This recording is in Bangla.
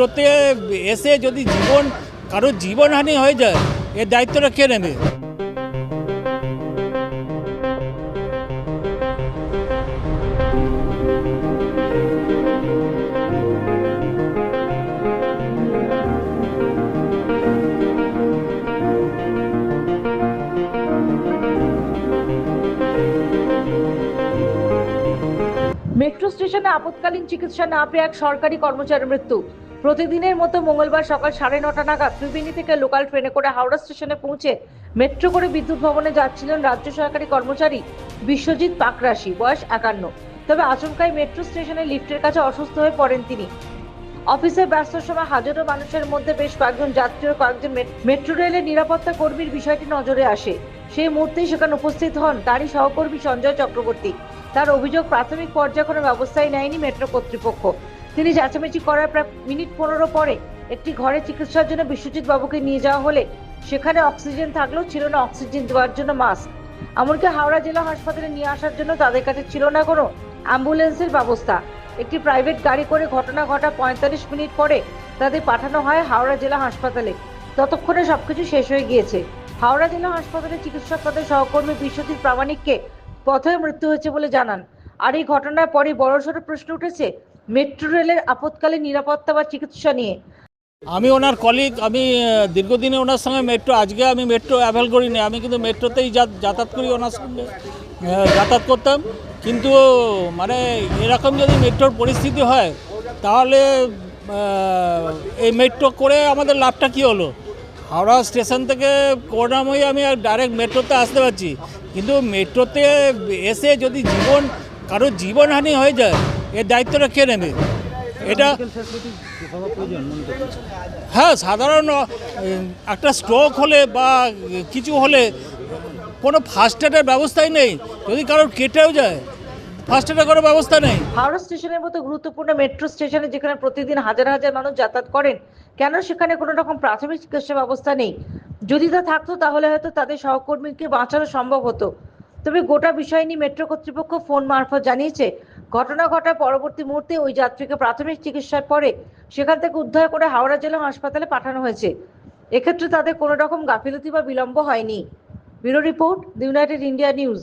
মেট্রোতে এসে যদি জীবন, কারোর জীবনহানি হয়ে যায়, এর দায়িত্বটা কে নেবে? মেট্রো স্টেশনে আপৎকালীন চিকিৎসা না পেয়ে এক সরকারি কর্মচারীর মৃত্যু। প্রতিদিনের মতো মঙ্গলবার সকাল সাড়ে নটা নাগাদ ত্রিবেণী থেকে লোকাল ট্রেনে করে হাওড়া স্টেশনে পৌঁছে মেট্রো করে বিদ্যুৎ ভবনে যাচ্ছিলেন রাজ্য সরকারি কর্মচারী বিশ্বজিৎ পাকরাশি, বয়স একান্ন। তবে আচমকাই মেট্রো স্টেশনে লিফটের কাছে অসুস্থ হয়ে পড়েন তিনি। অফিসে ব্যস্ত সময় হাজারো মানুষের মধ্যে বেশ কয়েকজন যাত্রী ও কয়েকজন মেট্রো রেলের নিরাপত্তা কর্মীর বিষয়টি নজরে আসে। সেই মুহূর্তেই সেখানে উপস্থিত হন তারই সহকর্মী সঞ্জয় চক্রবর্তী। তার অভিযোগ প্রাথমিক পর্যায়ে কোনো ব্যবস্থাই নেয়নি মেট্রো কর্তৃপক্ষ। তিনি চেঁচামেচি করার প্রায় মিনিট পনেরো পরে একটি ঘরে চিকিৎসার জন্য বিশ্বজিৎ বাবুকে নিয়ে যাওয়া হলে সেখানে অক্সিজেন থাকলেও ছিল না অক্সিজেন দেওয়ার জন্য মাস্ক। এমনকি হাওড়া জেলা হাসপাতালে নিয়ে আসার জন্য তাদের কাছে ছিল না কোনো অ্যাম্বুলেন্সের ব্যবস্থা। একটি প্রাইভেট গাড়ি করে ঘটনা ঘটা পঁয়তাল্লিশ মিনিট পরে তাদের পাঠানো হয় হাওড়া জেলা হাসপাতালে। ততক্ষণে সবকিছু শেষ হয়ে গিয়েছে। হাওড়া জেলা হাসপাতালে চিকিৎসক তাদের সহকর্মী বিশ্বজিৎ প্রামাণিককে পথে মৃত্যু হয়েছে বলে জানান। আর এই ঘটনার পরই বড়সড় প্রশ্ন উঠেছে মেট্রো রেলের আপৎকালীন নিরাপত্তা বা চিকিৎসা নিয়ে। আমি ওনার কলিগ আমি দীর্ঘদিনে ওনার সঙ্গে মেট্রো, আজকে আমি মেট্রো অ্যাভেল করিনি। আমি কিন্তু মেট্রোতেই যাতায়াত করি ওনার সঙ্গে যাতায়াত করতাম। কিন্তু মানে এরকম যদি মেট্রোর পরিস্থিতি হয়, তাহলে এই মেট্রো করে আমাদের লাভটা কী হলো? হাওড়া স্টেশন থেকে করুণাময়ী আমি ডাইরেক্ট মেট্রোতে আসতে পারছি। কিন্তু মেট্রোতে এসে যদি জীবন, কারোর জীবনহানি হয়ে যায় এর দায়িত্বটা কে নেবে? এটা হ্যাঁ সাধারণ একটা স্ট্রোক হলে বা কিছু হলে কোনো ফার্স্ট এডের ব্যবস্থাই নেই। যদি কারোর কেটেও যায় কোনো ব্যবস্থা নেই। হাওড়া স্টেশনের মতো গুরুত্বপূর্ণ মেট্রো যেখানে প্রতিদিন হাজার হাজার মানুষ যাতায়াত করেন, কেন সেখানে কোনো রকম প্রাথমিক চিকিৎসা ব্যবস্থা নেই? যদি তা থাকতো, তাহলে হয়তো তাদের সহকর্মীকে বাঁচানো সম্ভব হতো। তবে গোটা বিষয় নিয়ে মেট্রো কর্তৃপক্ষ ফোন মারফত জানিয়েছে ঘটনা ঘটার পরবর্তী মুহূর্তে ওই যাত্রীকে প্রাথমিক চিকিৎসার পরে সেখান থেকে উদ্ধার করে হাওড়া জেলা হাসপাতালে পাঠানো হয়েছে। এক্ষেত্রে তাদের কোনো রকম গাফিলতি বা বিলম্ব হয়নি। Bureau report the United India News.